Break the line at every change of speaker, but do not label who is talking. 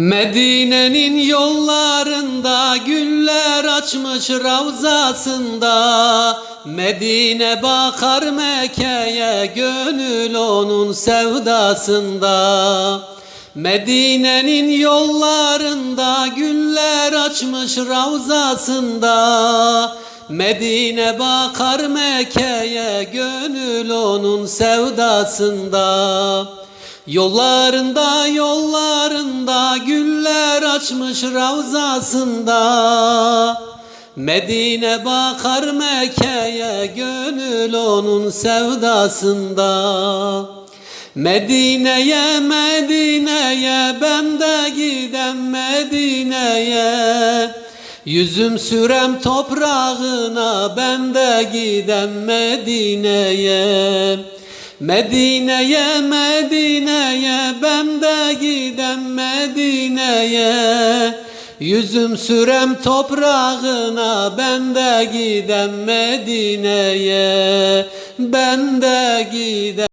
Medine'nin yollarında güller açmış ravzasında. Medine bakar Mekke'ye gönül onun sevdasında. Medine'nin yollarında güller açmış ravzasında. Medine bakar Mekke'ye gönül onun sevdasında Yollarında yollarında güller açmış ravzasında. Medine bakar Mekke'ye gönül onun sevdasında. Medine'ye Medine'ye ben de gidem Medine'ye. Yüzüm sürem toprağına ben de gidem Medine'ye Medine'ye Medine'ye ben de gidem Medine'ye. Yüzüm sürem toprağına ben de gidem Medine'ye. Ben de gidem